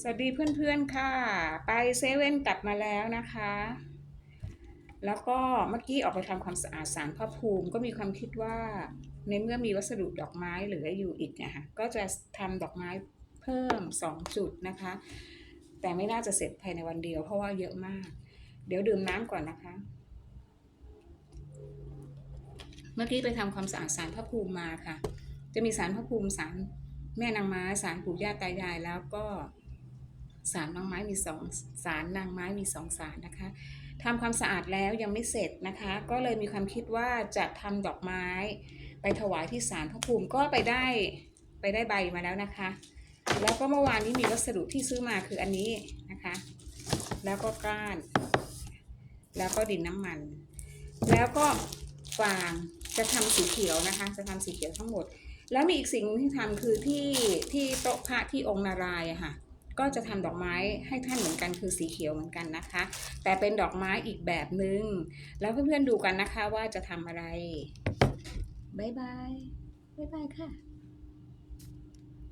สวัสดีเพื่อนๆค่ะ ไปเซเว่นกลับมาแล้วนะคะ แล้วก็เมื่อกี้ออกไปทำความสะอาดสารพระภูมิก็มีความคิดว่า ในเมื่อมีวัสดุดอกไม้เหลืออยู่อีกนะคะก็จะทำดอกไม้เพิ่ม 2 จุดนะคะ แต่ไม่น่าจะเสร็จภายในวันเดียวเพราะว่าเยอะมาก เดี๋ยวดื่มน้ำก่อนนะคะ เมื่อกี้ไปทำความสะอาดสารพระภูมิมาค่ะ จะมีสารพระภูมิสารแม่นางไม้สารปู่ย่าตายายแล้วก็ สารนางไม้มีสองสารนางไม้มีสองสารนะคะทำความสะอาดแล้วยังไม่เสร็จนะคะ ก็เลยมีความคิดว่าจะทำดอกไม้ไปถวายที่ศาลพระภูมิก็ไปได้ไปได้ใบมาแล้วนะคะ แล้วก็เมื่อวานนี้มีวัสดุที่ซื้อมาคืออันนี้นะคะ แล้วก็ก้าน แล้วก็ดินน้ำมัน แล้วก็ฟางจะทำสีเขียวนะคะ จะทำสีเขียวทั้งหมด แล้วมีอีกสิ่งที่ทำคือที่ที่โต๊ะพระที่องค์นารายอะค่ะ ก็จะทำดอกไม้ให้ท่านเหมือนกันคือสีเขียวเหมือนกันนะคะ แต่เป็นดอกไม้อีกแบบหนึง่งแล้วเพื่อนๆดูกันนะคะว่าจะทำอะไรบายบายบายบายค่ะ